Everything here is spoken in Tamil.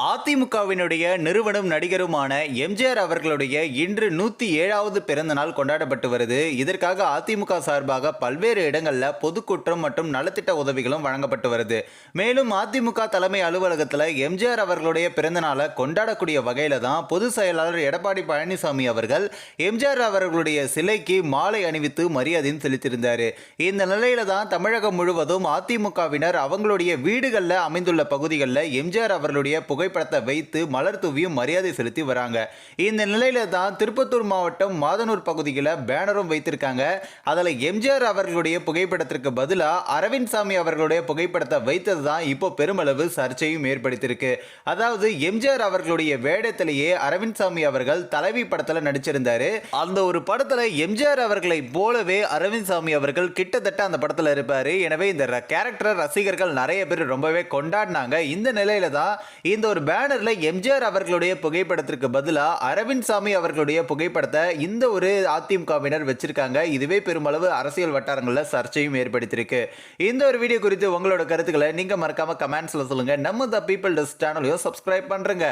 அதிமுகவினுடைய நிறுவனம் நடிகருமான எம்ஜிஆர் அவர்களுடைய இன்று நூத்தி ஏழாவது பிறந்த நாள் கொண்டாடப்பட்டு வருது. இதற்காக அதிமுக சார்பாக பல்வேறு இடங்களில் பொதுக்கூற்றம் மற்றும் நலத்திட்ட உதவிகளும் வழங்கப்பட்டு வருது. மேலும் அதிமுக தலைமை அலுவலகத்தில் எம்ஜிஆர் அவர்களுடைய பிறந்த நாளை கொண்டாடக்கூடிய வகையில தான் பொதுச் செயலாளர் எடப்பாடி பழனிசாமி அவர்கள் எம்ஜிஆர் அவர்களுடைய சிலைக்கு மாலை அணிவித்து மரியாதையும் செலுத்தியிருந்தார். இந்த நிலையில தான் தமிழகம் முழுவதும் அதிமுகவினர் அவங்களுடைய வீடுகளில் அமைந்துள்ள பகுதிகளில் எம்ஜிஆர் அவர்களுடைய புகழ் புகைப்படத்தை வைத்து மலர் தூவியும் மரியாதை செலுத்தி வராங்க. இந்த நிலையில தான் திருப்பத்தூர் மாவட்டம் மாதனூர் பகுதியில் பேனரும் வைத்திருக்காங்க. அதில் எம்ஜிஆர் அவர்களுடைய புகைப்படத்திற்கு பதிலாக அரவிந்த் சாமி அவர்களுடைய புகைப்படத்தை வைத்தது தான் இப்போ பெருமளவு சர்ச்சையும் ஏற்படுத்தியிருக்கு. அதாவது எம்ஜிஆர் அவர்களுடைய வேடத்திலேயே அரவிந்த் சாமி அவர்கள் தலைவி படத்தில் நடிச்சிருந்தாரு. அந்த ஒரு படத்தில் எம்ஜிஆர் அவர்களை போலவே அரவிந்த் சாமி அவர்கள் கிட்டத்தட்ட அந்த படத்தில் இருப்பாரு. எனவே இந்த கேரக்டர் ரசிகர்கள் நிறைய பேர் ரொம்பவே கொண்டாடினாங்க. இந்த நிலையில தான் இந்த ஒரு பேனர்ல எம்ஜிஆர் அவர்களுடைய புகைப்படத்திற்கு பதிலாக அரவிந்த் சாமி அவர்களுடைய புகைப்படத்தை இந்த ஒரு அதிமுகவினர் வச்சிருக்காங்க. இதுவே பெருமளவு அரசியல் வட்டாரங்களில் சர்ச்சையும் ஏற்படுத்தியிருக்கு. இந்த ஒரு வீடியோ குறித்து உங்களோட கருத்துக்களை நீங்க மறக்காம கமெண்ட்ஸ்ல சொல்லுங்க. நம்ம த பீப்பிள் டஸ் சேனலையும் சப்ஸ்கிரைப் பண்றேங்க.